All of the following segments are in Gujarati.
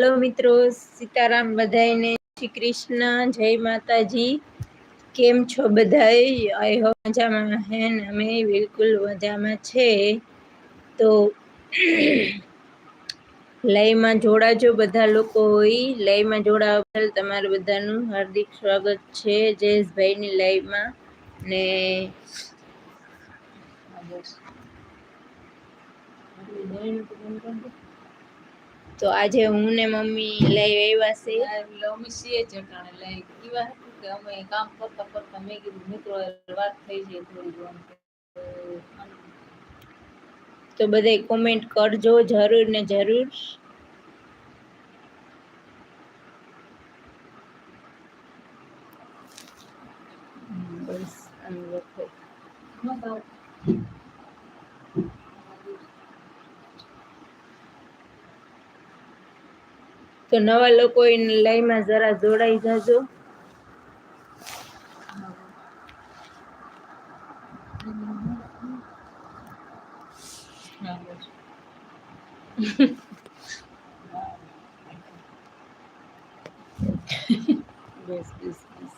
હેલો મિત્રો, સીતારામ બધાઈને શ્રી કૃષ્ણ, જય માતાજી. કેમ છો બધાએ આઈ હોપ મજામાં હે અમે બિલકુલ મજામાં છે. તો લયમાં જોડાજો બધા લોકો હોય લયમાં જોડાવા બદલ તમારું બધાનું હાર્દિક સ્વાગત છે, જયેશભાઈની લાઈવમાં. ને તો આજે હું ને મમ્મી લઈ આવ્યા છે. મમ્મી છીએ ચટાણે લઈ કેવા હતું કે અમે કામ કરતા કરતા મેં કીધું મિત્રો વાત થઈ જાય થોડી ઘણી. તો બધાય કોમેન્ટ કરજો જરૂર ને જરૂર. બસ આમ લખો તો નવા લોકો લાઈવમાં જરા જોડાઈ જાજો. બસ બસ બસ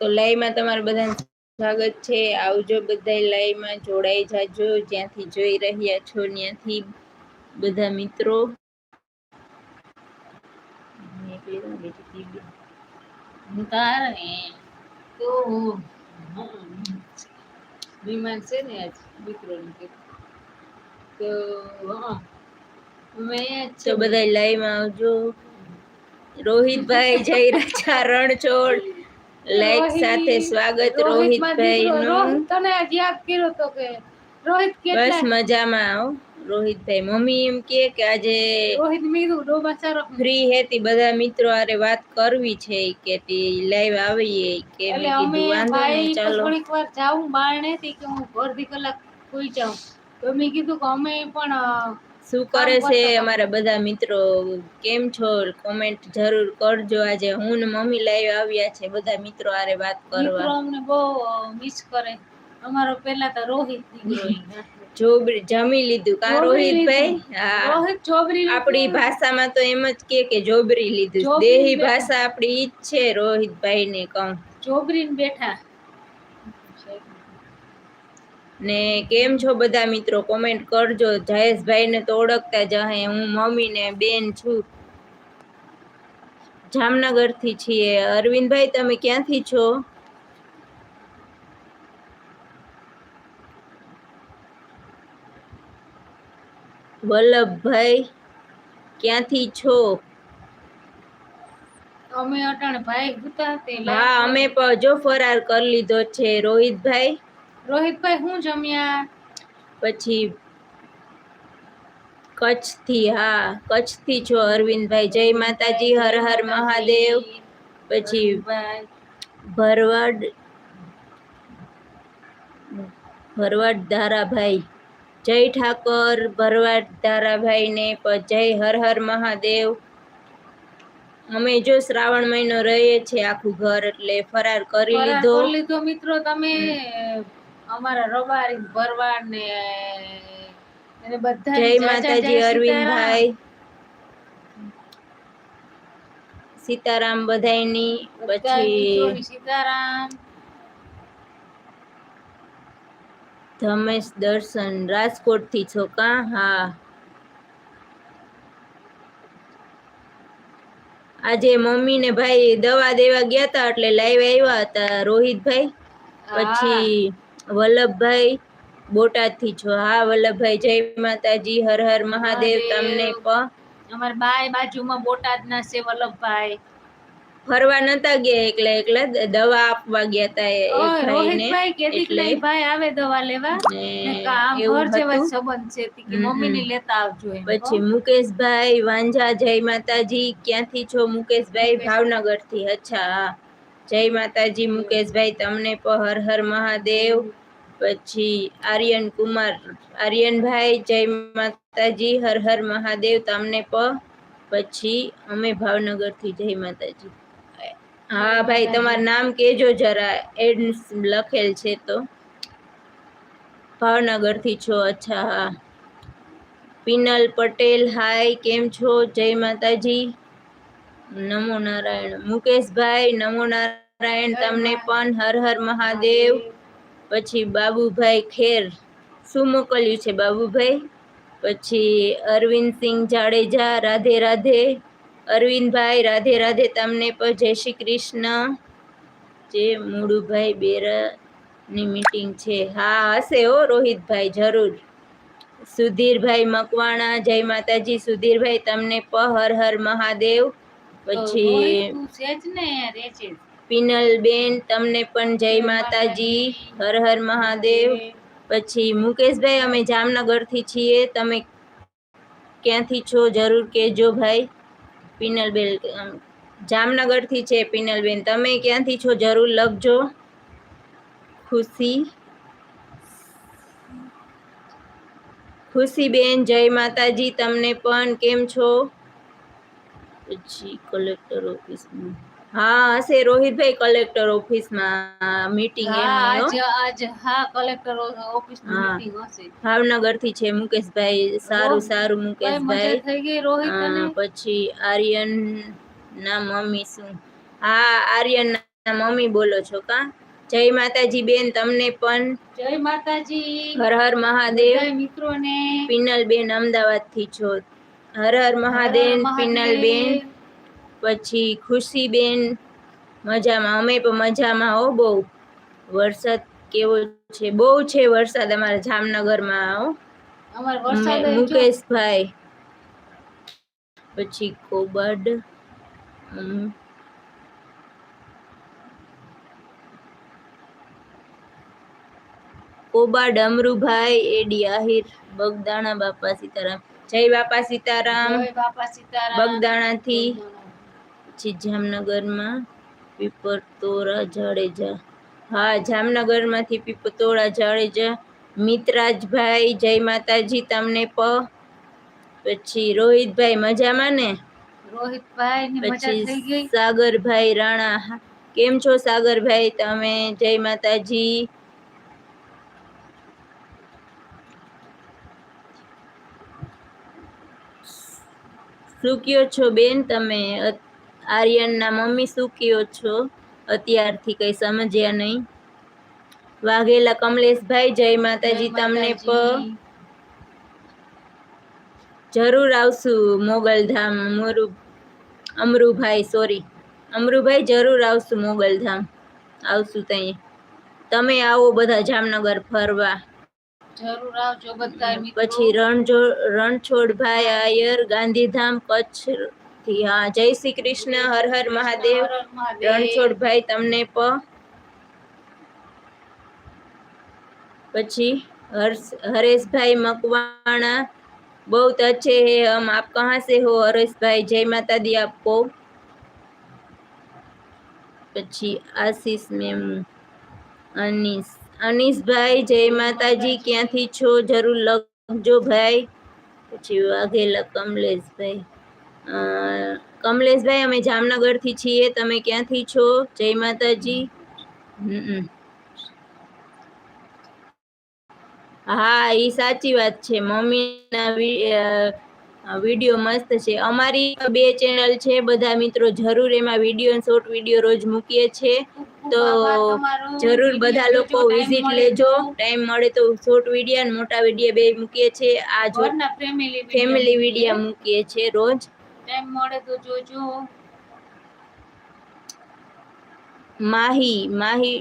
તો લાઈવમાં તમારે બધાનું સ્વાગત છે. આવજો બધા લાઈવમાં, જોડાઈ જાજો. જ્યાંથી જોઈ રહ્યા છો, ત્યાંથી બધા મિત્રો. વિમાન છે ને આજ દીકરોનું તો અમે બધા લાઈવમાં આવજો. રોહિતભાઈ જયરાજા રણછોડ લાઈક સાથે સ્વાગત રોહિતભાઈ નું તને આજ યાદ કર્યો તો કે રોહિત બસ કેટલા મજામાં આવો. રોહિતભાઈ મમ્મી એમ કે કે આજે રોહિત મીરું ડોબા સારો ફ્રી હેતી બધા મિત્રો આરે વાત કરવી છે કે તી લાઈવ આવીએ કે. મે અમે કીધું વાંધો નહીં ચાલો. થોડીક વાર જાઉં બારણે થી કે હું અડધી કલાક સુઈ જાઉં. તો મેં કીધું કે અમે પણ શું કરે છે અમારા બધા મિત્રો? કેમ છો? કોમેન્ટ જરૂર કરજો. આજે હું ને મમ્મી લાઈવ આવ્યા છે બધા મિત્રો આરે વાત કરવા. અમને બહુ મિસ કરે. અમારો પેલા તો રોહિત જોબરી જમી લીધું કા? રોહિત. હા. રોહિત જોબરી આપણી ભાષામાં તો એમ જ કે કે જોબરી લીધું. દેહી ભાષા આપણી ઈ જ છે રોહિતભાઈ ને કહું. ચોબરીને બેઠા. ને કેમ છો બધા મિત્રો? કોમેન્ટ કરજો. જયેશભાઈ ને તો ઓળખતા જ હે. હું મમ્મી ને બેન છું. જામનગરથી છીએ. અરવિંદભાઈ તમે ક્યાંથી છો? વલ્લભભાઈ ક્યાંથી છો? અમે અટાણે ભાઈ હતા હા અમે પણ જો ફરાર કરી લીધો છે. રોહિતભાઈ? રોહિતભાઈ હું જમ્યા? પછી કચ્છથી હા કચ્છથી છો અરવિંદભાઈ. જય માતાજી હર હર મહાદેવ. પછી ભરવાડ ભરવાડ ધારાભાઈ જય ઠાકર ભરવાડ ધારાભાઈ ને જય હર હર મહાદેવ. અમે જો શ્રાવણ મહિનો રહીએ છીએ આખું ઘર એટલે ફરાર કરી લીધો. લીધો. મિત્રો તમે અમારા રબારી ભરવાડ ને અને બધા જય માતાજી અરવિંદભાઈ. સીતારામ બધાયની પછી સીતારામ. ધમેશ દર્શન રાજકોટથી છો કા? હા. આજે મમ્મી ને ભાઈ દવા દેવા ગયા હતા એટલે લાઈવ આવ્યા હતા રોહિતભાઈ. પછી વલ્લભભાઈ બોટાદથી છો. હા વલ્લભભાઈ જય માતાજી હર હર મહાદેવ તમને પણ. અમારા બાય બાજુમાં બોટાદના છે વલ્લભભાઈ. ફરવા નતા ગયા એકલા એકલા દવા આપવા ગયા હતા એ રોહિતભાઈ એટલે લઈ ભાઈ આવે દવા લેવા? ઘર જેવા સંબંધ છે. તી કે હમ, મમ્મી ને લેતા આવજો પછી મુકેશભાઈ વાંઝા જય માતાજી ક્યાંથી છો? મુકેશભાઈ મુકેશ. ભાવનગરથી અચ્છા જય માતાજી મુકેશભાઈ તમને પણ હર હર મહાદેવ. પછી આર્યન કુમાર, આર્યનભાઈ, જય માતાજી, હર હર મહાદેવ, તમને પછી અમે ભાવનગરથી જય માતાજી. હા ભાઈ, તમારું નામ કેજો જરા, એડ લખેલ છે તો. ભાવનગરથી છો, અચ્છા, હા. પિનલ પટેલ, હાય, કેમ છો? જય માતાજી. નમો નારાયણ. મુકેશભાઈ, નમો નારાયણ, તમને પણ હર હર મહાદેવ. પછી બાબુભાઈ ખેર. શું મોકલ્યું છે બાબુભાઈ? પછી અરવિંદસિંહ જાડેજા રાધે રાધે. અરવિંદભાઈ રાધે રાધે તમને પણ જય શ્રી કૃષ્ણ. જે મુળુભાઈ બેરાની મિટિંગ છે. હા હશે હો રોહિતભાઈ જરૂર. સુધીરભાઈ મકવાણા જય માતાજી. સુધીરભાઈ તમને પ હર હર મહાદેવ. પછી પિનલબેન તમને પણ જય માતાજી. હર હર મહાદેવ. પછી મુકેશભાઈ અમે જામનગરથી છીએ. તમે ક્યાંથી છો? જરૂર કહેજો ભાઈ. પિનલબેન જામનગરથી છે પિનલબેન. તમે ક્યાંથી છો? જરૂર લખજો. ખુશી. ખુશીબેન જય માતાજી. તમને પણ કેમ છો? પછી કલેક્ટર ઓફિસમાં હા હશે. રોહિતભાઈ કલેક્ટર ઓફિસમાં મીટિંગ. આજ આજ હા કલેક્ટર ઓફિસ. મીટિંગ હશે. ભાવનગરથી છે મુકેશભાઈ. સારું સારું મુકેશભાઈ. થઈ ગઈ રોહિત પછી આર્યન ના મમ્મી શું? હા આર્યન ના મમ્મી બોલો છો કા? જય માતાજી બેન તમને પણ. જય માતાજી. હર હર મહાદેવ. મિત્રોને. પિનલ બેન અમદાવાદથી છો હર હર મહાદેવ. પિનલ બેન. પછી ખુશીબેન મજામાં. અમે પણ મજામાં હો બહુ. વરસાદ કેવો છે? બહુ છે વરસાદ અમારા જામનગરમાં હો. મુકેશભાઈ પછી કોબડ કોબા ડમરુભાઈ એડી આહિર બગદાણા બાપા સીતારામ. જય બાપા સીતારામ. બગદાણા બાપા સીતારામ. બગદાણાથી. પછી જામનગરમાં પીપરતોરા જાડેજા. હા જામનગરમાંથી પીપતોરા જાડેજા. મિત્રાજભાઈ જય માતાજી તમને પ. પછી રોહિતભાઈ મજામાં ને? રોહિતભાઈ પછી સાગરભાઈ રાણા. કેમ છો સાગરભાઈ? તમે જય માતાજી. શું કયો છો બેન તમે? આર્યનના મમ્મી શું કયો છો? અત્યારથી કંઈ સમજ્યા નહીં. વાઘેલા કમલેશભાઈ જય માતાજી તમને પ જરૂર આવશું મોગલધામ અમરુ અમરુભાઈ સોરી અમરુભાઈ જરૂર આવશું મોગલધામ. આવશું ત્યાં તમે આવો બધા જામનગર ફરવા. જરૂર આવજો બધા પછી રણછોડભાઈ આયર ગાંધીધામ કચ્છ हाँ जय श्री कृष्ण हर हर महादेव रणछोड़ भाई तमने प पची हरेश भाई मकवाणा बहुत अच्छे हैं हम आप कहाँ से हो हरेश भाई जय माता दी आपको पची आशीष मैम अनीस अनीस भाई जय माता जी क्या थी छो ज़रूर लग जो भाई पची वागे लकमलेश भाई કમલેશભાઈ અમે જામનગરથી છીએ. તમે ક્યાંથી છો? જય માતાજી. હા એ સાચી વાત છે. મમ્મીના વીડિયો મસ્ત છે. અમારી બે ચેનલ છે. બધા મિત્રો જરૂર એમાં વીડિયો શોર્ટ વીડિયો રોજ મૂકીએ છીએ તો જરૂર બધા લોકો વિઝિટ લેજો. ટાઈમ મળે તો શોર્ટ વીડિયો અને મોટા વીડિયો બે મૂકીએ છીએ આ જો ફેમિલી ફેમિલી વીડિયો. મૂકીએ છીએ રોજ. ટાઈમ મળે તો જોજો. માહી માહી.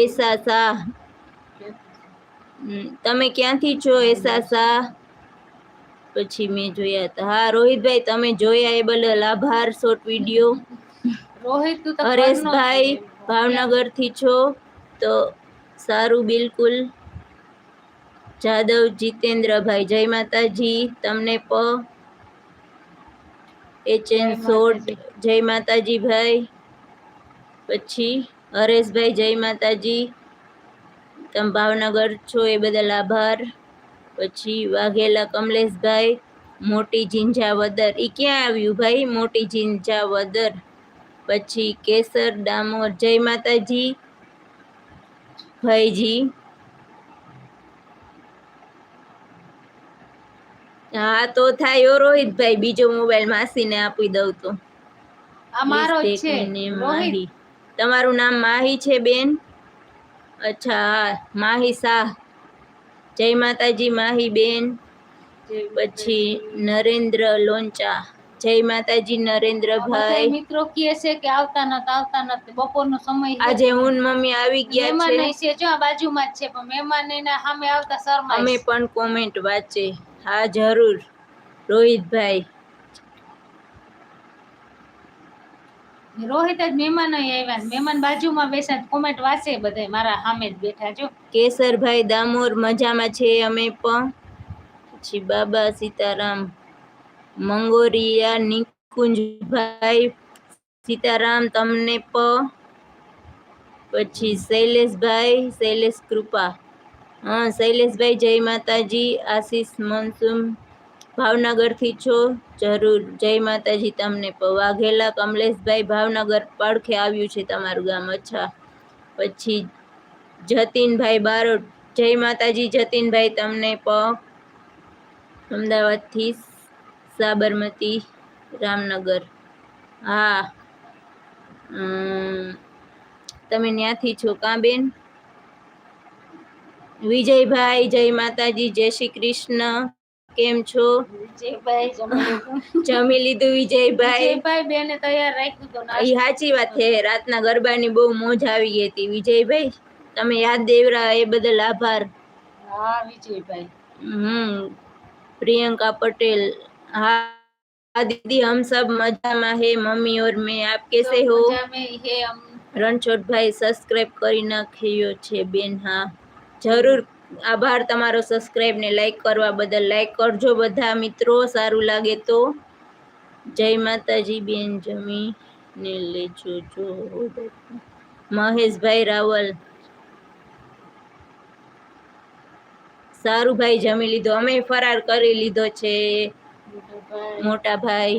એસા શાહ તમે ક્યાંથી છો એસા શાહ પછી મેં જોયા હતા. હા રોહિતભાઈ તમે જોયા એ બદલ આભાર શોર્ટ વીડિયો રોહિત હરેશભાઈ ભાવનગરથી છો તો સારું બિલકુલ. જાદવ જીતેન્દ્રભાઈ જય માતાજી તમને પ. એચએન એન સોટ જય માતાજી ભાઈ પછી હરેશભાઈ જય માતાજી. તમે ભાવનગર છો એ બદલ આભાર. પછી વાઘેલા કમલેશભાઈ મોટી ઝીંઝાવદર એ ક્યાં આવ્યું ભાઈ? મોટી ઝીંઝાવદર પછી કેસર ડામોર જય માતાજી. ભાઈજી હા તો થાય રોહિતભાઈ બીજો મોબાઈલ માસીને આપી દઉં તો. આ મારો જ Please છે. માહી. તમારું નામ માહી છે બેન? અચ્છા માહી શાહ. જય માતાજી માહી બેન. પછી નરેન્દ્ર લોંચા. જય માતાજી નરેન્દ્રભાઈ મિત્રો કહે છે કે આવતા નથી આવતા નથી બપોરનો સમય આજે હું મમ્મી આવી ગયા મહેમાન છે. અહીં છે જો આ બાજુમાં જ છે પણ મહેમાન એના સામે આવતા અમે શરમાય પણ કોમેન્ટ વાંચે. હા જરૂર. રોહિતભાઈ. રોહિત જ મહેમાન આવ્યા મહેમાન બાજુમાં બેસા કોમેન્ટ વાંચે બધા મારા સામે જ બેઠા જો. કેસરભાઈ દામોર મજામાં છે અમે પણ. પછી બાબા સીતારામ મંગોરિયા નિકુંજભાઈ સીતારામ તમને પ પછી શૈલેષભાઈ શૈલેષ કૃપા. હા, શૈલેષભાઈ, જય માતાજી, આશીષ મનસુમ ભાવનગરથી છો? જરૂર. જય માતાજી, તમને વાઘેલા કમલેશભાઈ, ભાવનગર પડખે આવ્યું છે તમારું ગામ. અચ્છા. પછી જતીનભાઈ બારોટ. જય માતાજી, જતીનભાઈ, તમને પ અમદાવાદથી સાબરમતી, રામનગર. હા. તમે ત્યાંથી છો કાં બેન? વિજયભાઈ જય માતાજી જય શ્રી કૃષ્ણ. કેમ છો? જમી લીધું? વિજયભાઈ? સાચી વાત છે. રાતના ગરબાની બહુ મોજ આવી ગઈ હતી. વિજયભાઈ તમે યાદ દેવરા એ બદલ આભાર. વિજયભાઈ. હમ પ્રિયંકા પટેલ. હા દીદી હમ સબ મજામાં હે? મમ્મી ઓર મેં આપ કેસે હો? રણછોડભાઈ સબસ્ક્રાઇબ કરી નાખ્યો છે બેન હા. જરૂર આભાર તમારો સબસ્ક્રાઇબ ને લાઈક કરવા બદલ. લાઈક કરજો બધા મિત્રો સારું લાગે તો. જય માતાજી બેન જમી ને લેજો જો. મહેશભાઈ રાવલ. સારું ભાઈ જમી લીધો. અમે ફરાર કરી લીધો છે. મોટા ભાઈ.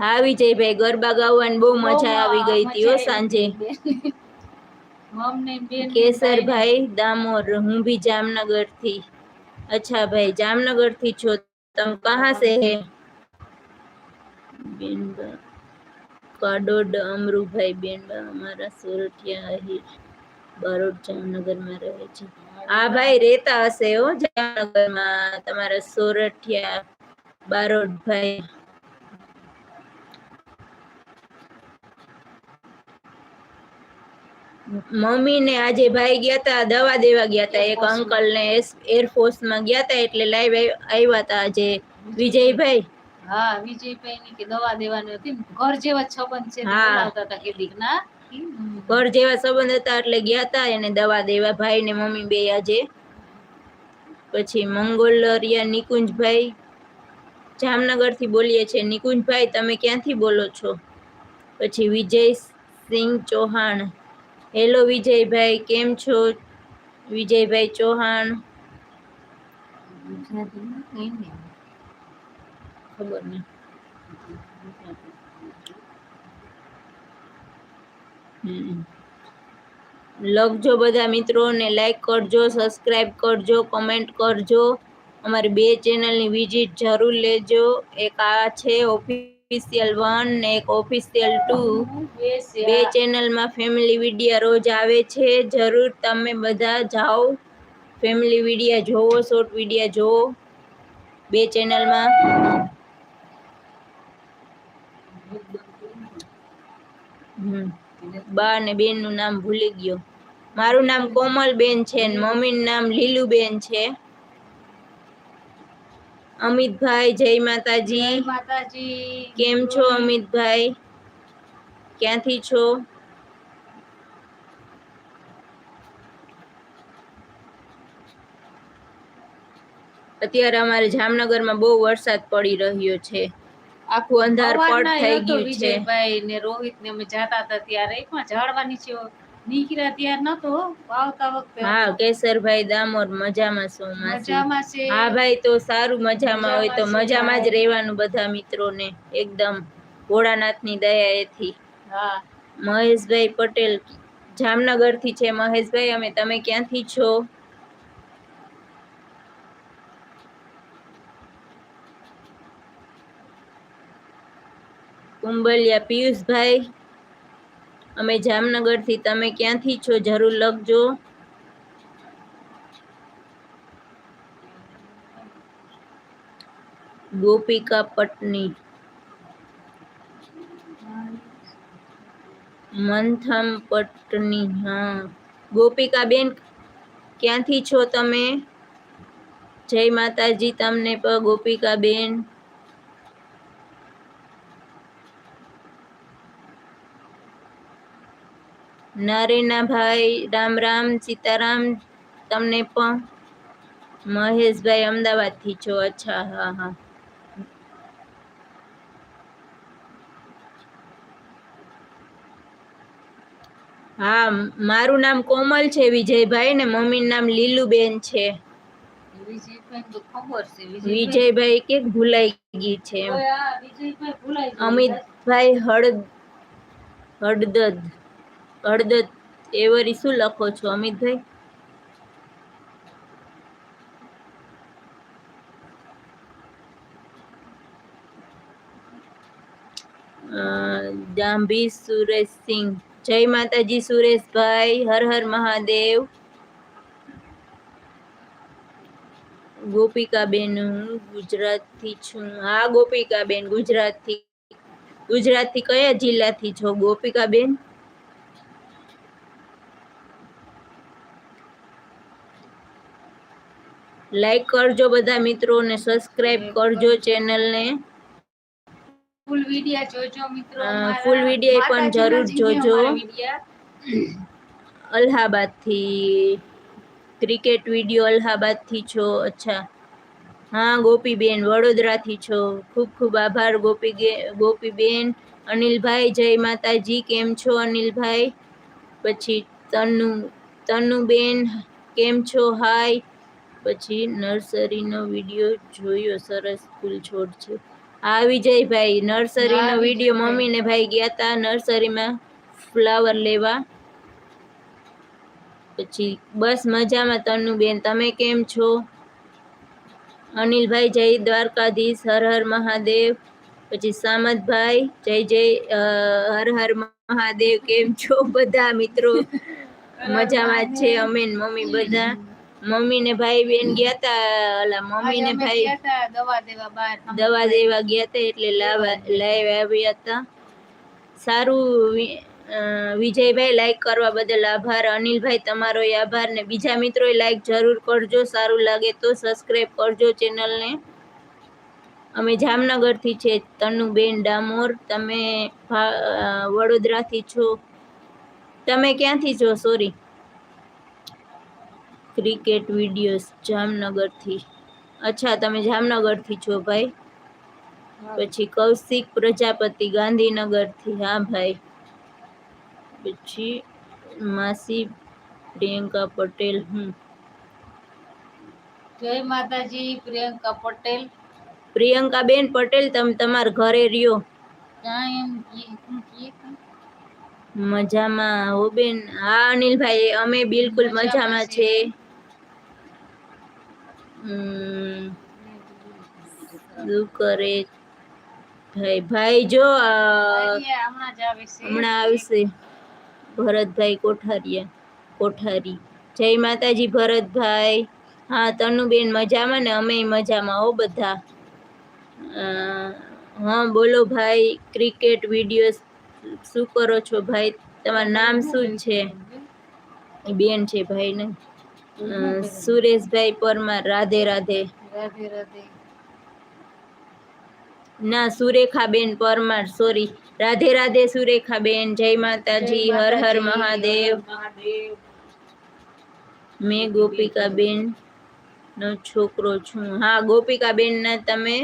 હા વિજયભાઈ ગરબા ગાવાની બહુ મજા આવી ગઈ હતી હો સાંજે આવી બેન. મમને બેન કેસરભાઈ દામોર હું ભી જામનગરથી અચ્છા ભાઈ જામનગરથી છો તમ કહા સે હે? કાડોડ અમરુભાઈ બેન અમારા સુરઠિયા અહીં બરોડ જામનગરમાં રહે છે. હા ભાઈ રહેતા હશે હો જામનગરમાં તમારા સોરઠિયા બારોટભાઈ મમ્મી ને આજે ભાઈ ગયા તા દવા દેવા ગયા તા. એક અંકલ ને એરફોર્સમાં ગયા તા એટલે લાઈવ આવ્યા તા આજે વિજયભાઈ. હા વિજયભાઈ ની કે દવા દેવાની હતી. ઘર જેવા સંબંધ છે બોલાવતા હતા કે દીક ના? ઘર જેવા સંબંધ હતા એટલે ગયા તા એને દવા દેવા. ભાઈ ને મમ્મી બે આજે. પછી મંગોલરિયા નિકુંજભાઈ. જામનગરથી બોલીએ છીએ. નિકુંજભાઈ તમે ક્યાંથી બોલો છો? પછી વિજય સિંહ ચૌહાણ. હેલો વિજયભાઈ, કેમ છો વિજયભાઈ ચૌહાણ. ખબર નહીં. લખજો બધા મિત્રોને લાઈક કરજો સબસ્ક્રાઈબ કરજો કમેન્ટ કરજો અમારી બે ચેનલની વિઝિટ જરૂર લેજો એક આ છે ઓફિશિયલ વન ને એક ઓફિશિયલ ટુ બે. ચેનલમાં ફેમિલી વિડીયા રોજ આવે છે. જરૂર તમે બધા જાઓ ફેમિલી વિડીયા જોવો શોર્ટ વિડીયા જોવો. બે ચેનલમાં બા ને બેનનું નામ ભૂલી ગયો. મારું નામ કોમલબેન છે ને મમ્મીનું નામ લીલુબેન છે. અમિતભાઈ જય માતાજી. માતાજી. કેમ છો અમિતભાઈ? ક્યાંથી છો? અત્યારે અમારે જામનગરમાં બહુ વરસાદ પડી રહ્યો છે. આખું અંધાર પડ થઈ ગયું છે. વિજયભાઈ ને રોહિત ને અમે જાતા હતા ત્યારે. એકમાં ઝાડવા નીચે નીકળ્યા ત્યાર નતો આવતા વખતે હા કેસરભાઈ દામોર મજામાં શું મજામાં છે. હા ભાઈ તો સારું મજામાં હોય તો મજામાં જ રહેવાનું બધા મિત્રોને એકદમ ભોળાનાથની દયા એથી હા. મહેશભાઈ પટેલ જામનગરથી છે. મહેશભાઈ અમે તમે ક્યાંથી છો? કુંબલિયા પિયુષભાઈ. અમે જામનગરથી, તમે ક્યાંથી છો? જરૂર લખજો. ગોપિકા પટની. મંથમ પટની, હા. ગોપિકાબેન ક્યાંથી છો તમે? જય માતાજી, તમને પ ગોપિકાબેન નારેનાભાઈ રામ રામ સીતારામ તમને પણ મહેશભાઈ અમદાવાદથી છો? અચ્છા હા હા. હા મારું નામ કોમલ છે વિજયભાઈ ને મમ્મીનું નામ લીલુબેન છે. વિજયભાઈ છે વિજયભાઈ કે ભૂલાઈ ગઈ. છે. અમિતભાઈ હળદ હળદદ હળદદ એવરી શું લખો છો, અમિતભાઈ? જાંભી સુરેશસિંહ જય માતાજી સુરેશભાઈ, હર હર મહાદેવ. ગોપિકાબેન હું ગુજરાતથી છું. હા, ગોપિકાબેન ગુજરાતથી ગુજરાતથી કયા જિલ્લાથી છો, ગોપિકાબેન? લાઈક કરજો બધા મિત્રો ને સબસ્ક્રાઇબ કરજો ચેનલને ફૂલ વિડિયા જોજો મિત્રો ફૂલ વિડિયા પણ જરૂર જોજો. અલ્હાબાદથી ક્રિકેટ વિડિયો અલ્હાબાદથી છો અચ્છા. હા ગોપીબેન વડોદરાથી છો. ખૂબ ખૂબ આભાર ગોપી ગોપીબેન. અનિલભાઈ જય માતાજી. કેમ છો અનિલભાઈ? પછી તનુ તનુબેન કેમ છો? હાય પછી નર્સરીનો વીડિયો જોયો સરસ ફૂલ છોડ છે. આ વિજયભાઈ નર્સરીનો વીડિયો મમ્મી ને ભાઈ ગયા હતા નર્સરીમાં ફ્લાવર લેવા. પછી બસ મજામાં તનુબેન તમે કેમ છો? અનિલભાઈ જય દ્વારકાધીશ હર હર મહાદેવ. પછી સામતભાઈ જય જય હર હર મહાદેવ કેમ છો? બધા મિત્રો મજામાં છે અમે મમ્મી બધા. મમ્મી ને ભાઈ બેન ગયા તા ઓલા મમ્મી ને ભાઈ દવા દેવા બહાર દવા દેવા ગયા હતા એટલે લાવા લાઈવ આવ્યા હતા સારું વિજયભાઈ લાઈક કરવા બદલ આભાર. અનિલભાઈ તમારો આભાર ને બીજા મિત્રોએ લાઈક જરૂર કરજો. સારું લાગે તો સબસ્ક્રાઈબ કરજો ચેનલને અમે જામનગરથી છે તનુબેન ડામોર. તમે વડોદરાથી છો. તમે ક્યાંથી છો? સોરી ક્રિકેટ વિડીયોઝ જામનગરથી. અચ્છા તમે જામનગરથી છો ભાઈ? પછી કૌશિક પ્રજાપતિ ગાંધીનગરથી હા ભાઈ. પછી માસી પ્રિયંકા પટેલ હું જય માતાજી પ્રિયંકા પટેલ. પ્રિયંકાબેન પટેલ તમે તમારા ઘરે રહ્યો? મજામાં હો બેન. હા અનિલભાઈ અમે બિલકુલ મજામાં છે. શું કરે ભાઈ? ભાઈ જો હમણાં આવશે. ભરતભાઈ કોઠારિયા કોઠારી. જય માતાજી ભરતભાઈ. હા તનુબેન મજામાં ને? અમે મજામાં હો બધા. હા બોલો ભાઈ ક્રિકેટ વીડિયો શું કરો છો ભાઈ? તમારું નામ શું છે? બેન છે ભાઈ ને. સુરેશભાઈ પરમાર રાધે રાધે. રાધે રાધે. ના સુરેખાબેન પરમાર સોરી રાધે રાધે સુરેખાબેન જય માતાજી હર હર મહાદેવ. મેં ગોપિકાબેન નો છોકરો છું. હા ગોપિકાબેન ના તમે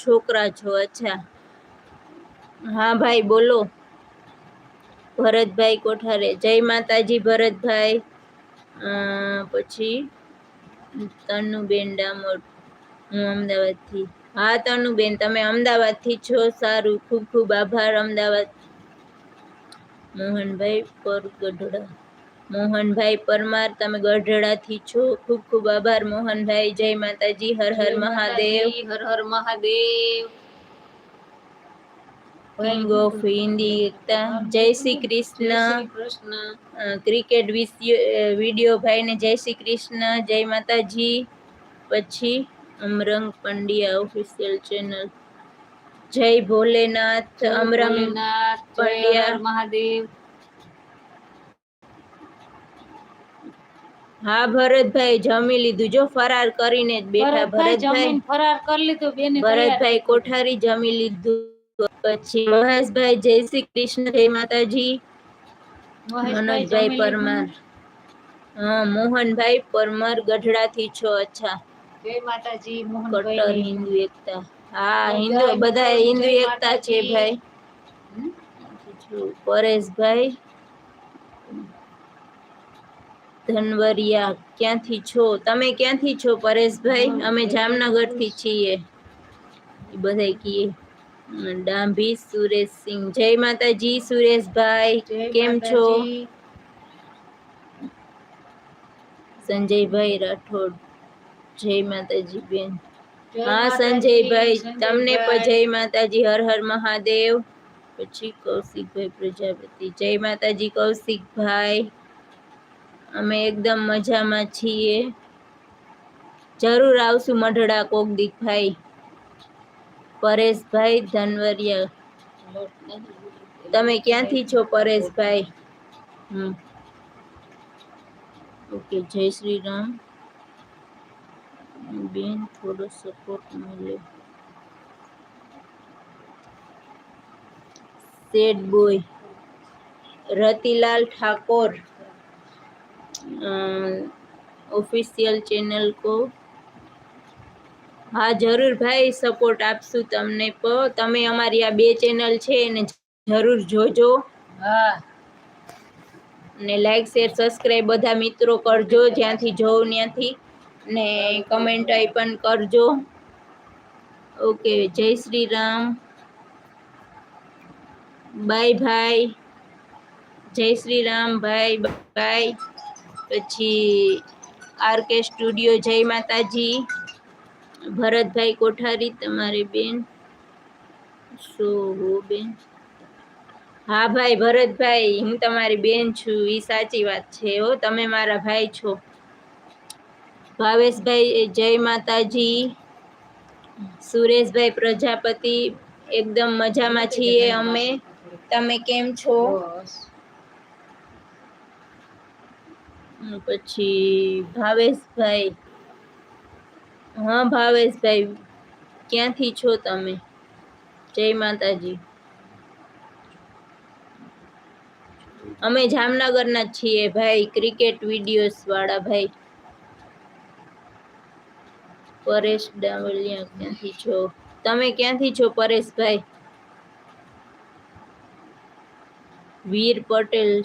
છોકરા છો અચ્છા. હા ભાઈ બોલો. ભરતભાઈ કોઠારે જય માતાજી ભરતભાઈ. પછી તનુબેન ડામોર હું અમદાવાદથી. હા તનુબેન તમે અમદાવાદથી છો સારું. ખૂબ ખૂબ આભાર અમદાવાદ. મોહનભાઈ પર ગઢડા મોહનભાઈ પરમાર તમે ગઢડાથી છો. ખૂબ ખૂબ આભાર મોહનભાઈ. જય માતાજી હર હર મહાદેવ. હર હર મહાદેવ. હિન્દી એકતા જય શ્રી કૃષ્ણ ક્રિકેટ વીડિયો ભાઈને જય શ્રી કૃષ્ણ જય માતાજી પછી અમરંગ પંડ્યા ઓફિશિયલ ચેનલ જય ભોલેનાથ અમરંગ પંડ્યા. મહાદેવ હા ભરતભાઈ જમી લીધું. જો ફરાર કરીને જ બેઠા. ભરતભાઈ ભરતભાઈ ફરાર કરી લીધું ભરતભાઈ કોઠારી જમી લીધું. પછી મહેશભાઈ જય શ્રી કૃષ્ણ જય માતાજી. મનોજભાઈ પરમાર. હા મોહનભાઈ પરમાર ગઢડાથી છો અચ્છા. જય માતાજી કટ્ટર હિન્દુ એકતા. હા હિન્દુ બધા હિન્દુ એકતા છે ભાઈ. પરેશભાઈ. ધનવરિયા ક્યાંથી છો? તમે ક્યાંથી છો પરેશભાઈ? અમે જામનગરથી છીએ. બધા કીએ. ડાભી સુરેશસિંહ જય માતાજી સુરેશભાઈ જય કેમ છો? માતાજી. સંજયભાઈ રાઠોડ. જય માતાજી બેન. જય હા માતાજી, સંજયભાઈ તમને પણ સંજયભાઈ. જય માતાજી હર હર મહાદેવ. પછી કૌશિકભાઈ પ્રજાપતિ. જય માતાજી કૌશિકભાઈ. અમે એકદમ મજામાં છીએ. જરૂર આવશું મઢડા કોક દીક ભાઈ परेश भाई धनवरिया तमे क्या थी छो परेश भाई ओके जय श्री राम बेन थोड़ो सपोर्ट मिले sad boy Ratilal Thakur official channel को હા જરૂર ભાઈ સપોર્ટ આપશું તમને. તમે અમારી આ બે ચેનલ છે એને જરૂર જોજો. હા. ને લાઈક શેર સબસ્ક્રાઈબ બધા મિત્રો કરજો જ્યાંથી જોવ ત્યાંથી. ને કમેન્ટ પણ કરજો. ઓકે જય શ્રી રામ. બાય ભાઈ જય શ્રી રામ ભાઈ બાય પછી આર કે સ્ટુડિયો જય માતાજી. ભરતભાઈ કોઠારી તમારી બેન. સો હો બેન? હા ભાઈ ભરતભાઈ હું તમારી બેન છું એ સાચી વાત છે હો તમે મારા ભાઈ છો. ભાવેશભાઈ જય માતાજી. સુરેશભાઈ પ્રજાપતિ એકદમ મજામાં છીએ અમે. તમે કેમ છો? પછી ભાવેશભાઈ હા, ભાવેશભાઈ, ક્યાંથી છો તમે? જય માતાજી. અમે જામનગરના છીએ ભાઈ, ક્રિકેટ વિડીયોસ વાળા ભાઈ. પરેશ ડાવલિયા, ક્યાંથી છો? તમે ક્યાંથી છો પરેશભાઈ? વીર પટેલ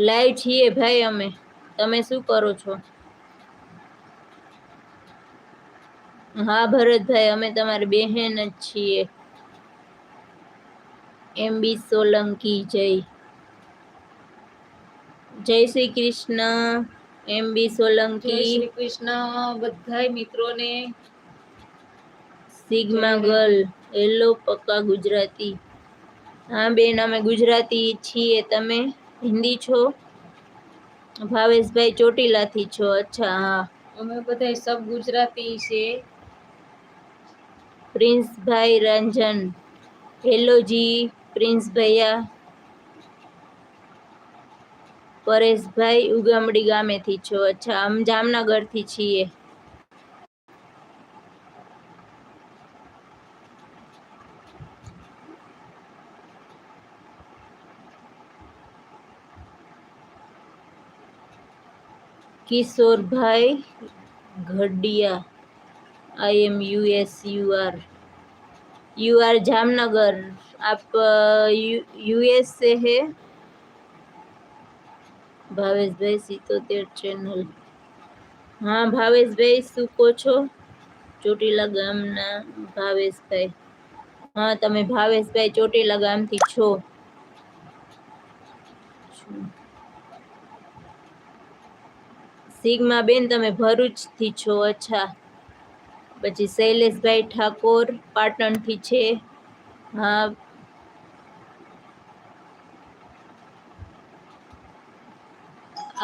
લાઈવ છીએ ભાઈ અમે. તમે શું કરો છો? હા ભરતભાઈ અમે તમારી બહેન જ છીએ. એમ બી સોલંકી જય. જય શ્રી કૃષ્ણ. એમ બી સોલંકી. શ્રી કૃષ્ણ બધા મિત્રોને. સિગ્મા ગર્લ હેલો પક્કા ગુજરાતી. હા બેન અમે ગુજરાતી છીએ. તમે? હિન્દી છો? ભાવેશભાઈ ચોટીલાથી છો અચ્છા હા. અમે બધાય સબ ગુજરાતી છે પ્રિન્સભાઈ રંજન. હેલો જી પ્રિન્સ ભૈયા પરેશભાઈ ઉગામડી ગામેથી છો અચ્છા આમ જામનગરથી છીએ. Kishorbhai Ghadiya I am U S you are you are Jamnagar आप यूएस से है ભાવેશભાઈ સિત્તોતેર ચેનલ હા ભાવેશભાઈ શું કહો છો ચોટીલા ગામના ભાવેશભાઈ હા તમે ભાવેશભાઈ ચોટીલા ગામથી છો સિગ્મા બેન, તમે ભરૂચથી છો? અચ્છા. પછી શૈલેષભાઈ ઠાકોર પાટણથી છે. હા.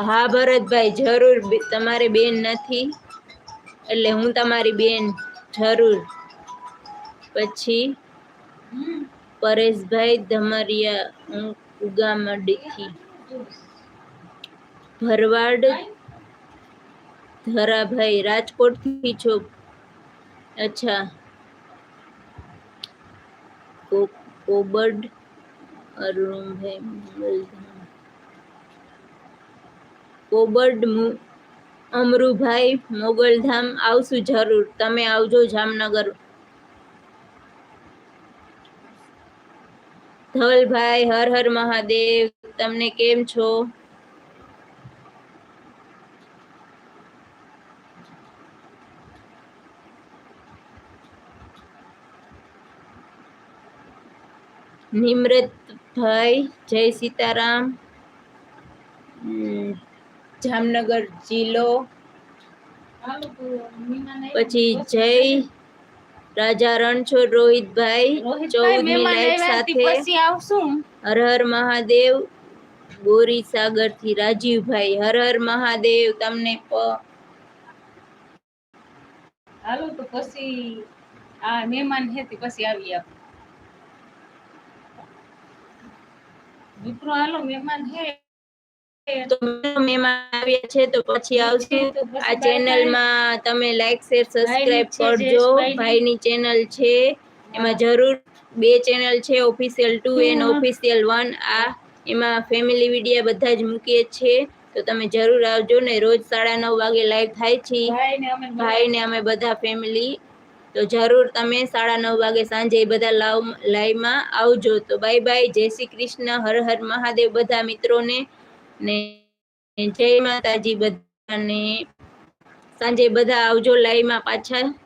હા, ભરતભાઈ, જરૂર. તમારે બેન નથી? એટલે હું તમારી બેન, જરૂર. પછી પરેશભાઈ ધમરિયા, હું ઉગામડીથી. ભરવાડ ધરાભાઈ રાજકોટથી છો અચ્છા કો- કોબડ અરુણભાઈ મંગલધામ કોબડ મુ- અમરુભાઈ મોગલધામ આવશું જરૂર તમે આવજો જામનગર ધવલભાઈ હર હર મહાદેવ તમને કેમ છો નિમ્રતભાઈ જય સીતારામ. જામનગર જિલ્લો. પછી જય રાજા રણછોડ રોહિતભાઈ ચૌદમી લાઈફ સાથે હર હર મહાદેવ બોરી સાગરથી રાજીવભાઈ. હર હર મહાદેવ તમને પ- હાલો તો પછી આ મહેમાન છે પછી આવી આપ મિત્રો હાલો મહેમાન છે. તો મહેમાન આવ્યા છે તો પછી આવશે. આ ચેનલમાં તમે લાઈક શેર સબસ્ક્રાઇબ કરજો. ભાઈની. ચેનલ છે. એમાં જરૂર બે ચેનલ છે official two and official one આ એમાં ફેમિલી વિડીયા બધા જ મૂકીએ છીએ. તો તમે જરૂર આવજો ને રોજ સાડા નવ વાગે લાઈવ થાય છે. ભાઈ ને અમે બધા ફેમિલી તો જરૂર તમે સાડા નવ વાગે સાંજે બધા લાવ લાઈવમાં આવજો. તો બાય બાય. જય શ્રી કૃષ્ણ. હર હર મહાદેવ. બધા મિત્રોને ને જય માતાજી બધાને. સાંજે બધા આવજો લાઈવમાં પાછા.